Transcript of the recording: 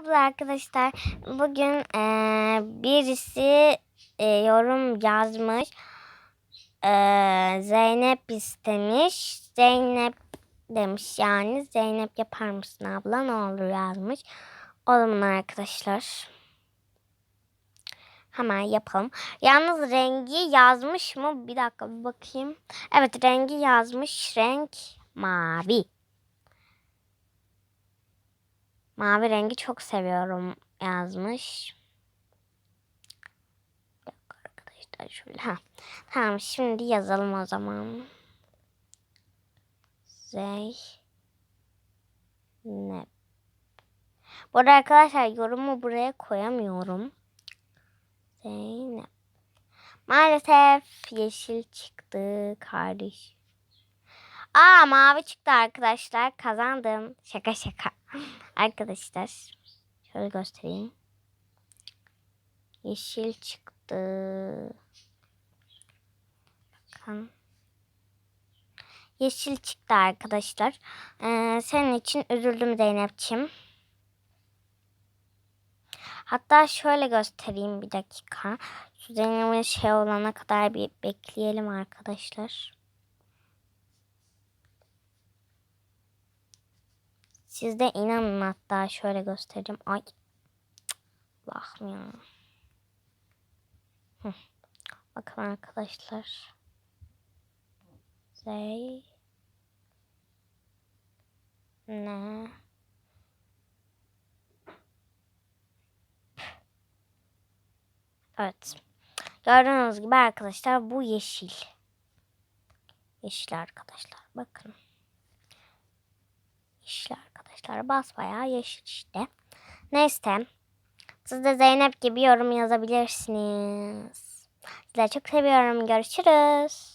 Merhaba arkadaşlar. Bugün eee, birisi eee, yorum yazmış. Eee, Zeynep istemiş. Zeynep demiş yani. Zeynep yapar mısın abla ne olur yazmış. Olun arkadaşlar. Hemen yapalım. Yalnız rengi yazmış mı? Bir dakika bir bakayım. Evet rengi yazmış. Renk mavi. Mavi rengi çok seviyorum yazmış. Dakika Arkadaşlar şöyle. Ha. Tamam şimdi yazalım o zaman. Zeynep. Bu arada arkadaşlar yorumu buraya koyamıyorum. Zeynep. Maalesef yeşil çıktı kardeş. Aa mavi çıktı arkadaşlar. Kazandım. Şaka şaka. Arkadaşlar şöyle göstereyim. Yeşil çıktı. Bakın. Yeşil çıktı arkadaşlar. Ee, senin için üzüldüm Zeynep'ciğim. Hatta şöyle göstereyim bir dakika. Şu Zeynep'in şey olana kadar bir bekleyelim arkadaşlar. Siz de inanın hatta şöyle göstereyim. Ay. Hı. Bakın arkadaşlar. Zey. Ne? Evet. Gördüğünüz gibi arkadaşlar bu yeşil. Yeşil arkadaşlar. Bakın. Arkadaşlar. Basbayağı yeşil işte. Neyse. Siz de Zeynep gibi yorum yazabilirsiniz. Sizleri çok seviyorum. Görüşürüz.